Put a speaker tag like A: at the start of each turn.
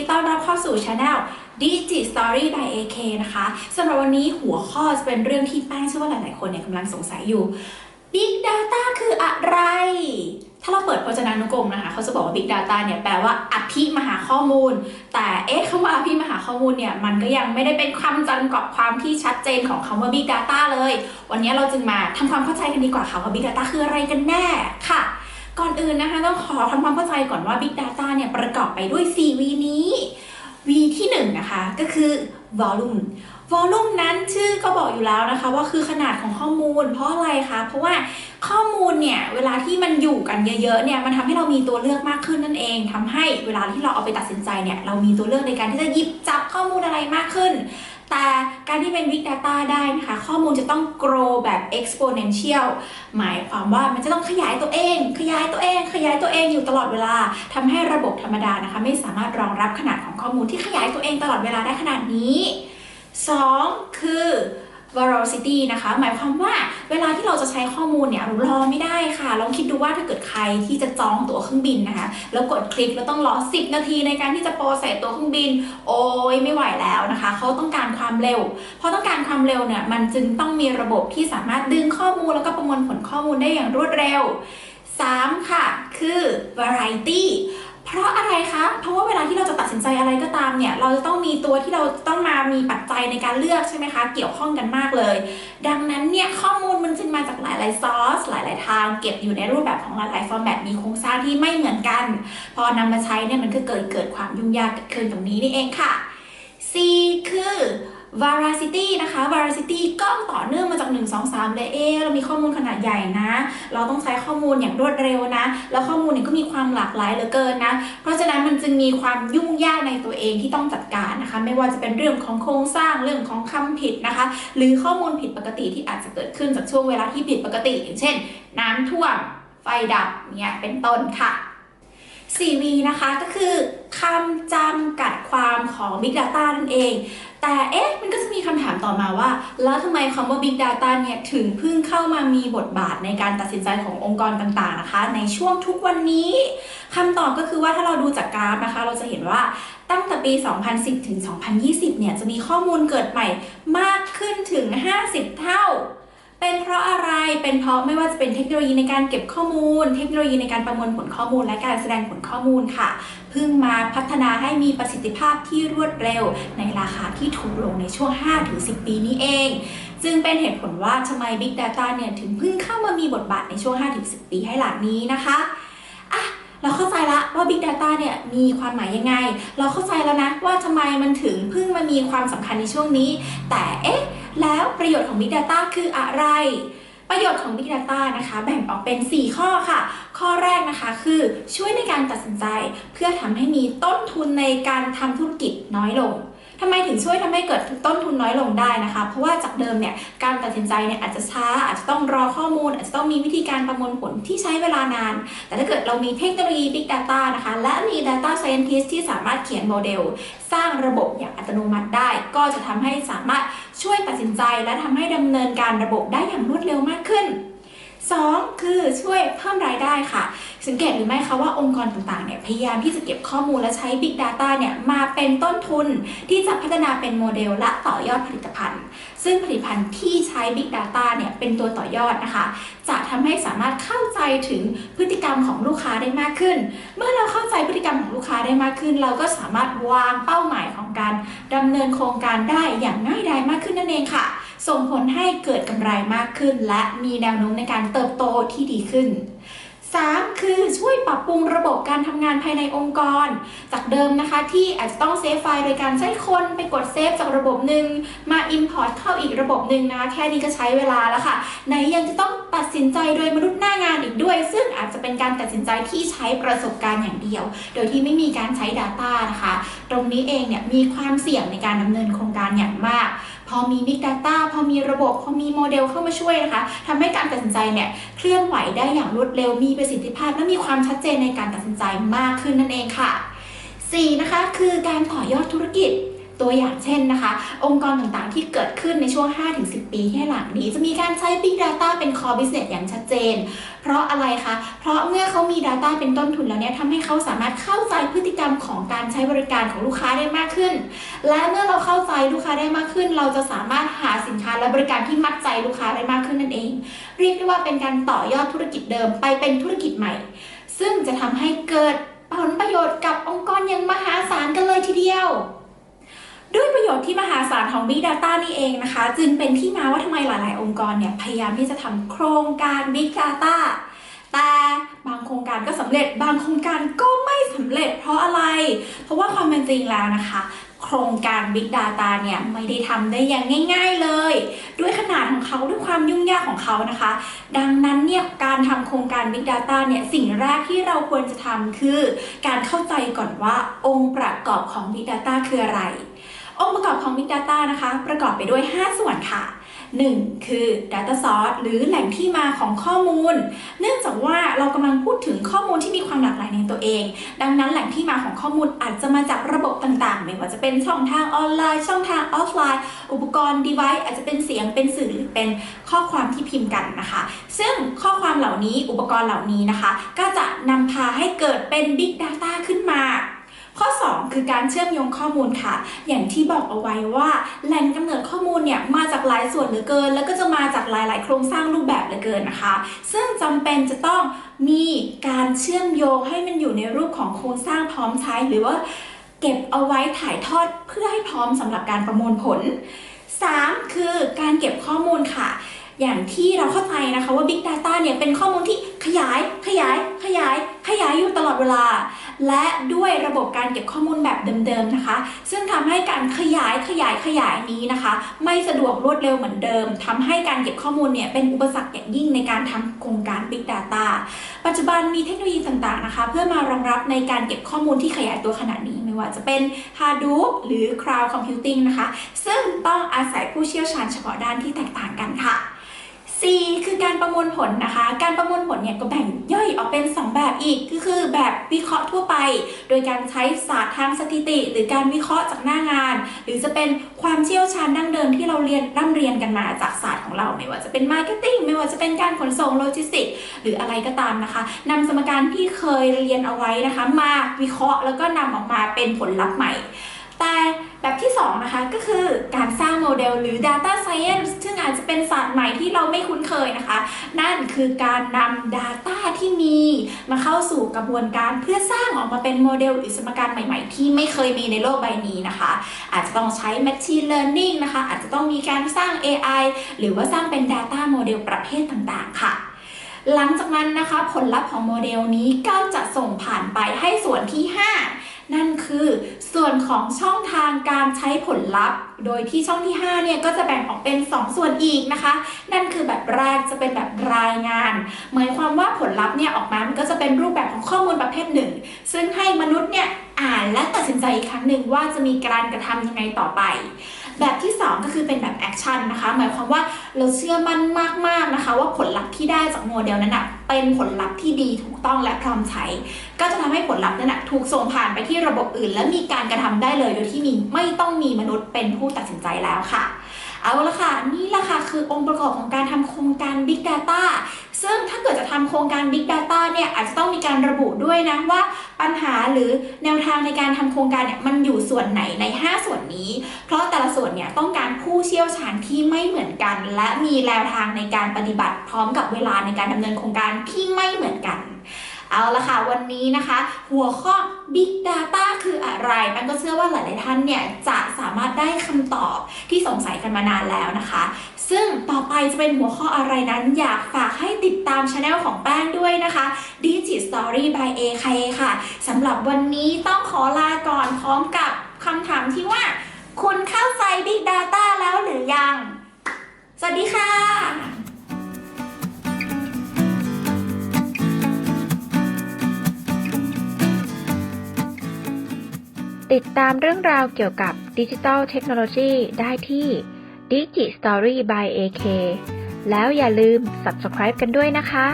A: ดีต้อนรับเข้าสู่ช anel Digi Story by AK นะคะสำหรับวันนี้หัวข้อจะเป็นเรื่องที่แป้งเชื่อว่าหลาย ๆ คนเนี่ยกำลังสงสัยอยู่ Big Data คืออะไร ถ้าเราเปิดพจนานุกรมนะคะ เขาจะบอกว่า Big Data เนี่ยแปลว่าอภิมหาข้อมูล แต่เอ๊ะคำว่าอภิมหาข้อมูลเนี่ยมันก็ยังไม่ได้เป็นคำจำกัดความที่ชัดเจนของคำว่า Big Data เลย วันนี้เราจึงมาทำความเข้าใจกันดีกว่าค่ะว่า Big Data คืออะไรกันแน่ค่ะ ก่อนอื่นนะคะต้องขอทำความเข้าใจก่อนว่า Big Data เนี่ยประกอบไปด้วย 4 V นี้ V ที่1นะคะก็คือ volume volume นั้นชื่อก็บอกอยู่แล้วนะคะ ว่าคือขนาดของข้อมูล เพราะอะไรคะ เพราะว่าข้อมูลเนี่ยเวลาที่มันอยู่กันเยอะๆเนี่ยมันทำให้เรามีตัวเลือกมากขึ้นนั่นเองทำให้เวลาที่เราเอาไปตัดสินใจเนี่ยเรามีตัวเลือกในการที่จะหยิบจับข้อมูลอะไรมากขึ้น แต่การที่เป็น Big Data ได้นะคะ ข้อมูลจะต้อง grow แบบ exponential หมายความว่ามันจะต้องขยายตัวเอง ขยายตัวเอง ขยายตัวเองอยู่ตลอดเวลาทำให้ระบบธรรมดานะคะ ไม่สามารถรองรับขนาดของข้อมูลที่ขยายตัวเองตลอดเวลาได้ขนาดนี้ 2 คือ velocity นะคะ หมายความว่าเวลาที่เราจะใช้ข้อมูลเนี่ยรอไม่ได้ค่ะลองคิดดูว่าถ้าเกิดใครที่จะจองตั๋วเครื่องบินนะคะ แล้วกดคลิกแล้วต้องรอ 10 นาทีในการที่จะโปรเซสตั๋วเครื่องบิน โอ้ยไม่ไหวแล้วนะคะ เขาต้องการความเร็ว เพราะต้องการความเร็วเนี่ยมันจึงต้องมีระบบที่สามารถดึงข้อมูลแล้วก็ประมวลผลข้อมูลได้อย่างรวดเร็ว 3 ค่ะ คือ variety เพราะอะไรคะ เพราะว่าเวลาที่เราจะตัดสินใจอะไรก็ตามเนี่ย เราจะต้องมีตัวที่เราต้องมามีปัจจัยในการเลือกใช่ไหมคะ เกี่ยวข้องกันมากเลย ดังนั้นเนี่ยข้อมูลมันจึงมาจากหลายๆซอสหลาย ๆ ทาง เก็บอยู่ในรูปแบบของหลายๆฟอร์แมตมีโครงสร้างที่ไม่เหมือนกัน พอนำมาใช้เนี่ยมันก็เกิดเกิดความยุ่งยากเกิดขึ้นตรงนี้นี่เองค่ะ C คือ Veracity นะคะ Veracity ก็ต่อเนื่องมาจาก 1 2 3 เลยเอเรามีข้อมูลขนาดใหญ่นะ เราต้องใช้ข้อมูลอย่างรวดเร็วนะ แล้วข้อมูลเนี่ยก็มีความหลากหลายเหลือเกินนะ เพราะฉะนั้นมันจึงมีความยุ่งยากในตัวเองที่ต้องจัดการนะคะ ไม่ว่าจะเป็นเรื่องของโครงสร้างเรื่องของคำผิดนะคะ หรือข้อมูลผิดปกติที่อาจจะเกิดขึ้นจากช่วงเวลาที่ผิดปกติ อย่างเช่น น้ำท่วมไฟดับเนี่ยเป็นต้นค่ะ 4V นะคะก็คือคำจำกัดความของ Big Data นั่นเอง แต่เอ๊ะมันก็จะมีคำถามต่อมาว่า แล้วทำไมคำว่า Big Data เนี่ยถึงเพิ่งเข้ามามีบทบาทในการตัดสินใจขององค์กรต่างๆนะคะ ในช่วงทุกวันนี้คำตอบก็คือว่าถ้าเราดูจากกราฟนะคะ เราจะเห็นว่าตั้งแต่ปี 2010 ถึง 2020 เนี่ยจะมีข้อมูลเกิดใหม่มากขึ้นถึง 50 เท่า เป็นเพราะอะไร เป็นเพราะไม่ว่าจะเป็นเทคโนโลยีในการเก็บข้อมูล เทคโนโลยีในการประมวลผลข้อมูล และการแสดงผลข้อมูลค่ะ เพิ่งมาพัฒนาให้มีประสิทธิภาพที่รวดเร็ว ในราคาที่ถูกลงในช่วง 5-10 ปีนี้เองจึงเป็นเหตุผลว่าทำไม Big Data เนี่ยถึงเพิ่งเข้ามามีบทบาทในช่วง 5-10 ปีให้หลังนี้นะคะอะเราเข้าใจละว่า Big Data เนี่ยมีความหมายยังไง เราเข้าใจแล้วนะว่าทำไมมันถึงเพิ่งมามีความสำคัญในช่วงนี้ แต่เอ๊ะ แล้วประโยชน์ของ Big Data คืออะไร ประโยชน์ของ Big Data นะคะ แบ่งออกเป็น 4 ข้อค่ะ ข้อแรกนะคะคือช่วยในการตัดสินใจ เพื่อทำให้มีต้นทุนในการทำธุรกิจน้อยลง ทำไมถึงช่วยทำให้เกิดต้นทุนน้อยลงได้นะคะ เพราะว่าจากเดิมเนี่ยการตัดสินใจเนี่ยอาจจะช้าอาจจะต้องรอข้อมูล อาจจะต้องมีวิธีการประมวลผลที่ใช้เวลานาน แต่ถ้าเกิดเรามีเทคโนโลยี Big Data นะคะ และมี Data Scientist ที่สามารถเขียนโมเดล สร้างระบบอย่างอัตโนมัติได้ ก็จะทำให้สามารถช่วยตัดสินใจ และทำให้ดำเนินการระบบได้อย่างรวดเร็วมากขึ้น 2. คือช่วยเพิ่มรายได้ค่ะ สังเกตหรือไม่คะว่าองค์กรต่างๆเนี่ยพยายามที่จะเก็บข้อมูลและใช้ Big Data เนี่ยมาเป็นต้นทุนที่จะพัฒนาเป็นโมเดลและต่อยอดผลิตภัณฑ์ ซึ่งผลิตภัณฑ์ที่ใช้ Big Data เนี่ยเป็นตัวต่อยอดนะคะ จะทำให้สามารถเข้าใจถึงพฤติกรรมของลูกค้าได้มากขึ้น เมื่อเราเข้าใจพฤติกรรมของลูกค้าได้มากขึ้น เราก็สามารถวางเป้าหมายของการดำเนินโครงการได้อย่างง่ายดายมากขึ้นนั่นเองค่ะ ส่งผลให้เกิดกำไรมากขึ้น และมีแนวโน้มในการเติบโตที่ดีขึ้น 3. คือช่วยปรับปรุงระบบการทำงานภายในองค์กร จากเดิมนะคะที่อาจจะต้องเซฟไฟล์โดยการใช้คนไปกดเซฟจากระบบหนึ่งมา Import เข้าอีกระบบหนึ่งนะแค่นี้ก็ใช้เวลาแล้วค่ะไหนยังจะต้องตัดสินใจโดยมนุษย์หน้างานอีกด้วย ซึ่งอาจจะเป็นการตัดสินใจที่ใช้ประสบการณ์อย่างเดียว โดยที่ไม่มีการใช้ Data นะคะ ตรงนี้เองเนี่ยมีความเสี่ยงในการดำเนินโครงการอย่างมาก พอมี Big Data พอมีระบบ พอมีโมเดลเข้ามาช่วยนะคะทำให้การตัดสินใจเนี่ยเคลื่อนไหวได้อย่างรวดเร็วมีประสิทธิภาพ และมีความชัดเจนในการตัดสินใจมากขึ้นนั่นเองค่ะ 4. นะคะคือการต่อยอดธุรกิจ ตัวอย่างเช่นนะคะ องค์กรต่างๆที่เกิดขึ้นในช่วง 5-10 ปีที่หลังนี้ จะมีการใช้ Big Data เป็น core business อย่างชัดเจน เพราะอะไรคะ เพราะเมื่อเขามี Data เป็นต้นทุนแล้วเนี่ยทำให้เขาสามารถเข้าใจพฤติกรรมของการใช้บริการของลูกค้าได้มากขึ้น และเมื่อเราเข้าใจลูกค้าได้มากขึ้น เราจะสามารถหาสินค้าและบริการที่มัดใจลูกค้าได้มากขึ้นนั่นเอง เรียกได้ว่าเป็นการต่อยอดธุรกิจเดิมไปเป็นธุรกิจใหม่ ซึ่งจะทำให้เกิดผลประโยชน์กับองค์กรอย่างมหาศาลกันเลยทีเดียว ด้วยประโยชน์ที่มหาศาลของ Big Data นี่เองนะคะ จึงเป็นที่มาว่าทำไมหลาย ๆ องค์กรเนี่ยพยายามที่จะทำโครงการ Big Data แต่บางโครงการก็สำเร็จบางโครงการก็ไม่สำเร็จเพราะอะไร เพราะว่าความเป็นจริงแล้วนะคะ โครงการ Big Data เนี่ยไม่ได้ทำได้อย่างง่าย ๆเลย ด้วยขนาดของเขาด้วยความยุ่งยากของเขานะคะ ดังนั้นเนี่ยการทำโครงการ Big Data เนี่ยสิ่งแรกที่เราควรจะทำคือ การเข้าใจก่อนว่าองค์ประกอบของ Big Data คืออะไร องค์ประกอบของ Big Data นะคะ ประกอบไปด้วย 5 ส่วนค่ะ 1. คือ Data Source หรือแหล่งที่มาของข้อมูล เนื่องจากว่าเรากำลังพูดถึงข้อมูลที่มีความหลากหลายในตัวเอง ดังนั้นแหล่งที่มาของข้อมูลอาจจะมาจากระบบต่างๆ ไม่ว่าจะเป็นช่องทางออนไลน์ ช่องทางออฟไลน์ อุปกรณ์ device อาจจะเป็นเสียงเป็นสื่อหรือเป็นข้อความที่พิมพ์กันนะคะ ซึ่งข้อความเหล่านี้อุปกรณ์เหล่านี้นะคะ ก็จะนำพาให้เกิดเป็น Big Data ขึ้นมา ข้อ 2 คือการเชื่อมโยงข้อมูลค่ะ อย่างที่บอกเอาไว้ว่าแหล่งกำเนิดข้อมูลเนี่ยมาจากหลายส่วนเหลือเกิน แล้วก็จะมาจากหลาย ๆ โครงสร้างรูปแบบเหลือเกินนะคะ ซึ่งจำเป็นจะต้องมีการเชื่อมโยงให้มันอยู่ในรูปของโครงสร้างพร้อมใช้หรือว่าเก็บเอาไว้ถ่ายทอดเพื่อให้พร้อมสำหรับการประมวลผล 3. คือการเก็บข้อมูลค่ะ อย่างที่เราเข้าใจนะคะว่า Big Data เนี่ยเป็นข้อมูลที่ขยาย ขยาย ขยาย ขยายอยู่ตลอดเวลา และด้วยระบบการเก็บข้อมูลแบบเดิมๆนะคะ ซึ่งทำให้การขยายขยายขยายนี้นะคะ ไม่สะดวกรวดเร็วเหมือนเดิมทำให้การเก็บข้อมูลเนี่ยเป็นอุปสรรคอย่างยิ่งในการทำโครงการ Big Data ปัจจุบันมีเทคโนโลยีต่างๆนะคะ เพื่อมารองรับในการเก็บข้อมูลที่ขยายตัวขนาดนี้ไม่ว่าจะเป็น Hadoop หรือ Cloud Computing นะคะ ซึ่งต้องอาศัยผู้เชี่ยวชาญเฉพาะด้านที่แตกต่างกันค่ะ 4 คือการประมวลผลนะคะ การประมวลผลเนี่ยก็แบ่งย่อยออกเป็น 2 แบบอีกก็คือแบบวิเคราะห์ทั่วไป โดยการใช้ศาสตร์ทางสถิติ หรือการวิเคราะห์จากหน้างาน หรือจะเป็นความเชี่ยวชาญดั้งเดิมที่เราเรียนร่ำเรียนกันมาจากศาสตร์ของเรา ไม่ว่าจะเป็นมาร์เก็ตติ้งไม่ว่าจะเป็นการขนส่งโลจิสติกหรืออะไรก็ตามนะคะนำสมการที่เคยเรียนเอาไว้นะคะ มาวิเคราะห์แล้วก็นำออกมาเป็นผลลัพธ์ใหม่ แต่ แบบที่2นะคะก็คือการสร้างโมเดลหรือ Data Science ซึ่งอาจจะเป็นศาสตร์ใหม่ที่เราไม่คุ้นเคยนะคะ นั่นคือการนำ Data ที่มีมาเข้าสู่กระบวนการเพื่อสร้างออกมาเป็นโมเดลหรือสมการใหม่ ๆ ที่ไม่เคยมีในโลกใบนี้นะคะ อาจจะต้องใช้ Machine Learning นะคะ อาจจะต้องมีการสร้าง AI หรือว่าสร้างเป็น Data Model ประเภทต่างๆ ค่ะหลังจากนั้นนะคะผลลัพธ์ของโมเดลนี้ก็จะส่งผ่านไปให้ส่วนที่ 5 นั่นคือส่วนของช่องทางการใช้ผลลัพธ์ โดยที่ช่องที่ 5 เนี่ยก็จะแบ่งออกเป็น 2 ส่วนอีกนะคะ นั่นคือแบบแรกจะเป็นแบบรายงาน หมายความว่าผลลัพธ์เนี่ยออกมามันก็จะเป็นรูปแบบของข้อมูลประเภทหนึ่ง ซึ่งให้มนุษย์เนี่ยอ่านและตัดสินใจอีกครั้งหนึ่งว่าจะมีการกระทำยังไงต่อไป แบบที่ 2 ก็คือเป็นแบบแอคชั่นนะคะ หมายความว่าเราเชื่อมั่นมากๆนะคะ ว่าผลลัพธ์ที่ได้จากโมเดลนั้นนะเป็นผลลัพธ์ที่ดีถูกต้องและพร้อมใช้ ก็จะทำให้ผลลัพธ์นั้นนะถูกส่งผ่านไปที่ระบบอื่น และมีการกระทำได้เลยโดยที่มีไม่ต้องมีมนุษย์เป็นผู้ตัดสินใจแล้วค่ะ เอาละค่ะ นี่แหละค่ะคือองค์ประกอบของการทำโครงการ Big Data ซึ่งถ้าเกิดจะทำโครงการ Big Data เนี่ยอาจจะต้องมีการระบุด้วยนะว่าปัญหาหรือแนวทางในการทำโครงการเนี่ยมันอยู่ส่วนไหนใน 5 ส่วนนี้ เพราะแต่ละส่วนเนี่ยต้องการผู้เชี่ยวชาญที่ไม่เหมือนกัน และมีแนวทางในการปฏิบัติพร้อมกับเวลาในการดำเนินโครงการที่ไม่เหมือนกัน เอาละค่ะ วันนี้นะคะ หัวข้อ Big Data คืออะไรแป้งก็เชื่อว่าหลาย ๆ ท่านเนี่ย จะสามารถได้คำตอบที่สงสัยกันมานานแล้วนะคะ ซึ่งต่อไปจะเป็นหัวข้ออะไรนั้น อยากฝากให้ติดตามช anel ของแป้งด้วยนะคะ Digit Story by AK ค่ะสำหรับวันนี้ต้องขอลาก่อนพร้อมกับคำถามที่ว่า คุณเข้าใจ Big Data แล้วหรือยัง สวัสดีค่ะ
B: ติดตามเรื่องราวเกี่ยวกับดิจิทัลเทคโนโลยีได้ที่ Digi Story by AK แล้วอย่าลืม Subscribe กันด้วยนะคะ